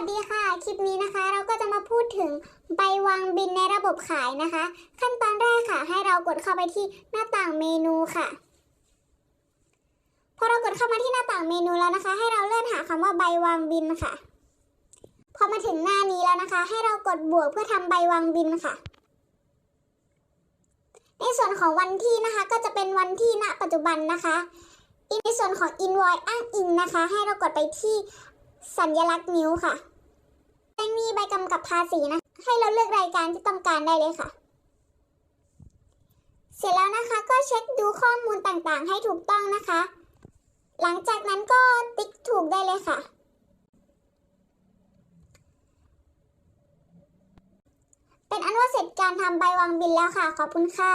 วัสดีค่ะ คลิปนี้นะคะ เราก็จะมาพูดถึงใบวางบินในระบบขายนะคะ ขั้นตอนแรกค่ะ ให้เรากดเข้าไปที่หน้าต่างเมนูค่ะ พอเรากดเข้ามาที่หน้าต่างเมนูแล้วนะคะ ให้เราเลื่อนหาคำว่าใบวางบินค่ะ พอมาถึงหน้านี้แล้วนะคะ ให้เรากดบวกเพื่อทำใบวางบินค่ะ ในส่วนของวันที่นะคะ ก็จะเป็นวันที่ณปัจจุบันนะคะในส่วนของ invoice อ้างอิงนะคะ ให้เรากดไปที่ สัญลักษณ์นิ้วค่ะยังมีใบกำกับภาษีนะ ให้เราเลือกรายการที่ต้องการได้เลยค่ะ เสร็จแล้วนะคะก็เช็คดูข้อมูลต่างๆ ให้ถูกต้องนะคะ หลังจากนั้นก็ติ๊กถูกได้เลยค่ะ เป็นอันว่าเสร็จการทำใบวางบินแล้วค่ะ ขอบคุณค่ะ